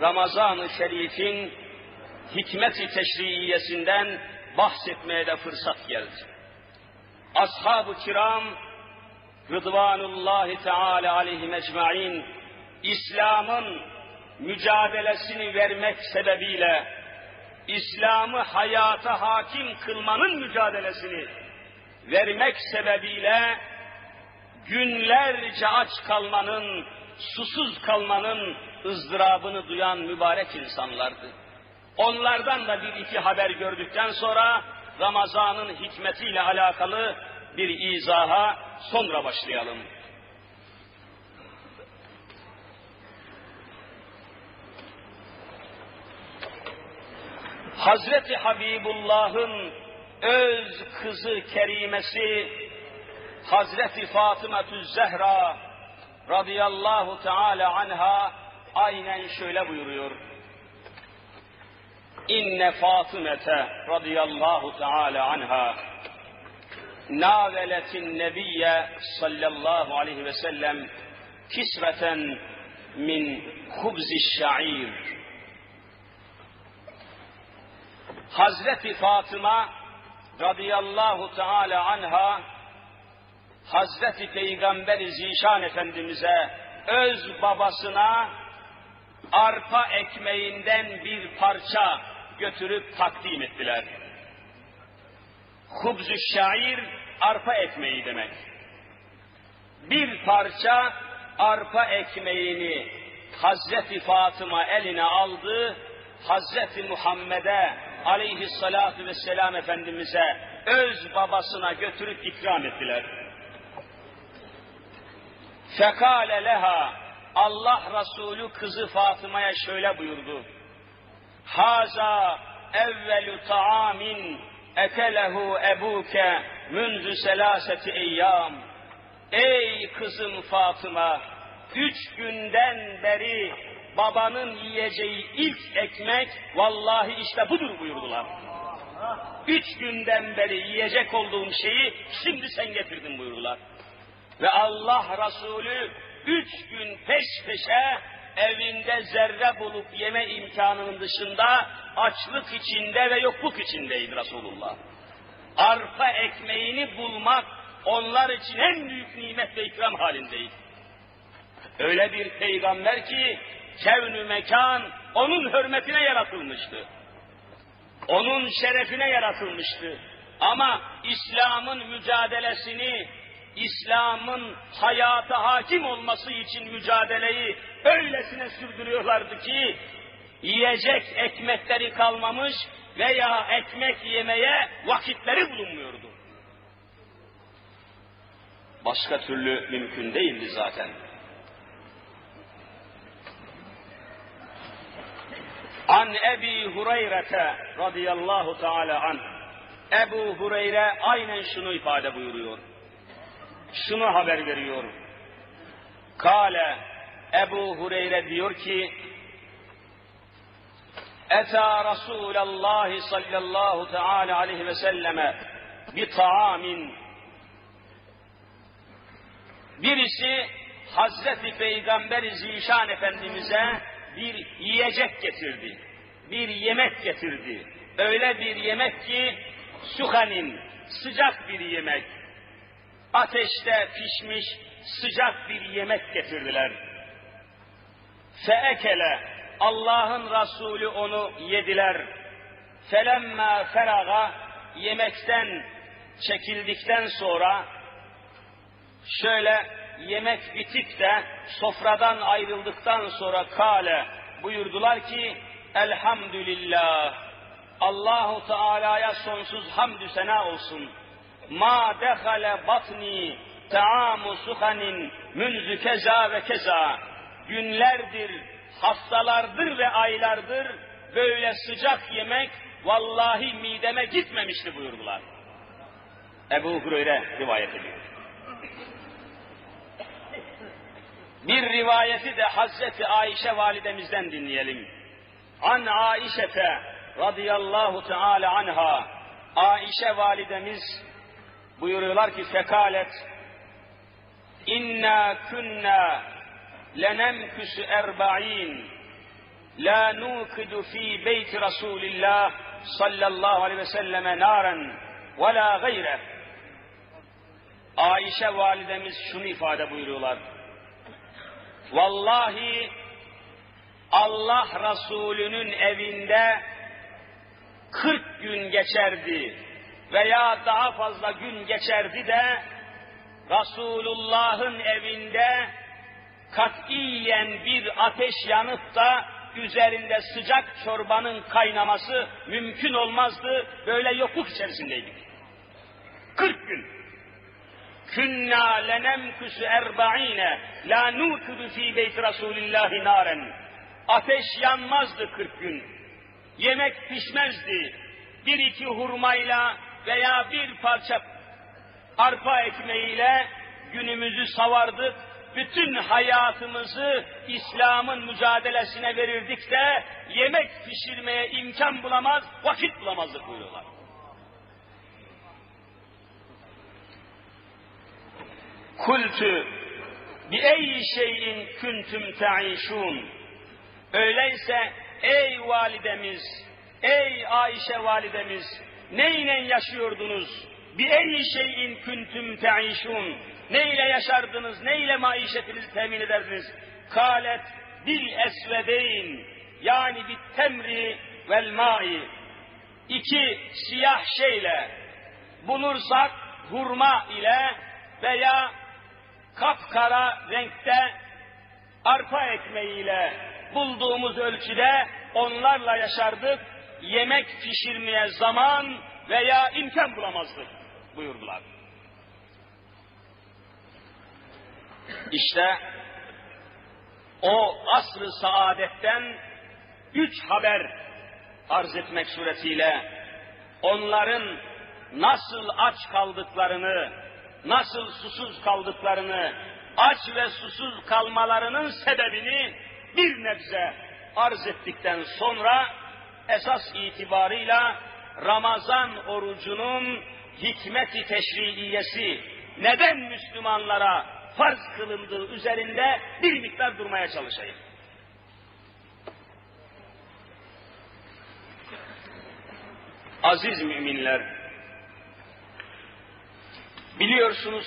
Ramazan-ı Şerif'in hikmet-i teşriyesinden bahsetmeye de fırsat geldi. Ashab-ı kiram Rıdvanullahi Teala aleyhi ecmain İslam'ın mücadelesini vermek sebebiyle İslam'ı hayata hakim kılmanın mücadelesini vermek sebebiyle günlerce aç kalmanın, susuz kalmanın ızdırabını duyan mübarek insanlardı. Onlardan da bir iki haber gördükten sonra Ramazan'ın hikmetiyle alakalı bir izaha sonra başlayalım. Hazreti Habibullah'ın öz kızı kerimesi Hazreti Fatıma Zehra radıyallahu teala anha aynen şöyle buyuruyor. İnne Fatımete radıyallahu teala anha naveletin nebiyye sallallahu aleyhi ve sellem kisreten min hubzi şair. Hazreti Fatıma radıyallahu teala anha Hazreti Peygamber Zişan Efendimiz'e öz babasına arpa ekmeğinden bir parça götürüp takdim ettiler. Hubzü şair arpa ekmeği demek. Bir parça arpa ekmeğini Hazreti Fatıma eline aldı, Hazreti Muhammed'e aleyhissalatu vesselam Efendimiz'e öz babasına götürüp ikram ettiler. Fekale leha Allah Resulü kızı Fatıma'ya şöyle buyurdu. Haza evvelü taamin ekelehu ebuke münzü selaseti eyyam. Ey kızım Fatıma, üç günden beri babanın yiyeceği ilk ekmek vallahi işte budur buyurdular. Üç günden beri yiyecek olduğum şeyi şimdi sen getirdin buyurdular. Ve Allah Resulü üç gün peş peşe evinde zerre bulup yeme imkanının dışında açlık içinde ve yokluk içindeydi Resulullah. Arpa ekmeğini bulmak onlar için en büyük nimet ve ikram halindeydi. Öyle bir peygamber ki kevnü mekan onun hürmetine yaratılmıştı. Onun şerefine yaratılmıştı. Ama İslam'ın mücadelesini, İslam'ın hayata hakim olması için mücadeleyi öylesine sürdürüyorlardı ki yiyecek ekmekleri kalmamış veya ekmek yemeye vakitleri bulunmuyordu. Başka türlü mümkün değildi zaten. An Ebi Hureyre'te radıyallahu teala an. Ebu Hureyre aynen şunu ifade buyuruyor. Şunu haber veriyor. Kale Ebu Hureyre diyor ki Eta Resulallah sallallahu teala aleyhi ve selleme bir taamin birisi Hazreti Peygamber Zişan Efendimiz'e bir yiyecek getirdi. Bir yemek getirdi. Öyle bir yemek ki suhanin sıcak bir yemek. Ateşte pişmiş sıcak bir yemek getirdiler. Feekele Allah'ın Resulü onu yediler. Felemma feraga yemekten çekildikten sonra şöyle yemek bitip de sofradan ayrıldıktan sonra kale buyurdular ki elhamdülillah Allahu Teala'ya sonsuz hamdü sena olsun. Ma dehale batni taamu suhanin münzü keza ve keza günlerdir, haftalardır ve aylardır böyle sıcak yemek vallahi mideme gitmemişti buyurdular. Ebu Hureyre rivayet ediyor. Bir rivayeti de Hazreti Ayşe validemizden dinleyelim. An Aişete radıyallahu teala anha Ayşe validemiz buyuruyorlar ki fekalet inna kunna lenemküsü erba'in la nukidu fi beyti Resulillah sallallahu aleyhi ve selleme naren ve la gayre. Ayşe validemiz şunu ifade buyuruyorlar. Vallahi Allah Resulü'nün evinde 40 gün geçerdi veya daha fazla gün geçerdi de Resulullah'ın evinde katiyen bir ateş yanıp da üzerinde sıcak çorbanın kaynaması mümkün olmazdı. Böyle yokluk içerisindeydik. 40 gün. Künna lenemkusu erba'ine la nukudu fi beyti Resulillahi naren. Ateş yanmazdı 40 gün. Yemek pişmezdi. Bir iki hurmayla veya bir parça arpa ekmeğiyle günümüzü savardık. Bütün hayatımızı İslam'ın mücadelesine verirdik de yemek pişirmeye imkan bulamaz, vakit bulamazdık buyuruyorlar. Kultü bi ey şeyin küntüm ta'işun. Öyleyse ey validemiz, ey Ayşe validemiz, neyle yaşıyordunuz? Bi ey şeyin küntüm ta'işun. Neyle yaşardınız, neyle maişetinizi temin ederdiniz? Kalet bil esvedeyn yani bir temri vel mai. İki siyah şeyle bulursak hurma ile veya kapkara renkte arpa ekmeğiyle bulduğumuz ölçüde onlarla yaşardık. Yemek pişirmeye zaman veya imkan bulamazdık buyurdular. İşte o asr-ı saadetten üç haber arz etmek suretiyle onların nasıl aç kaldıklarını, nasıl susuz kaldıklarını, aç ve susuz kalmalarının sebebini bir nebze arz ettikten sonra esas itibarıyla Ramazan orucunun hikmeti teşriiyesi neden Müslümanlara farz kılındığı üzerinde bir miktar durmaya çalışayım. Aziz müminler, biliyorsunuz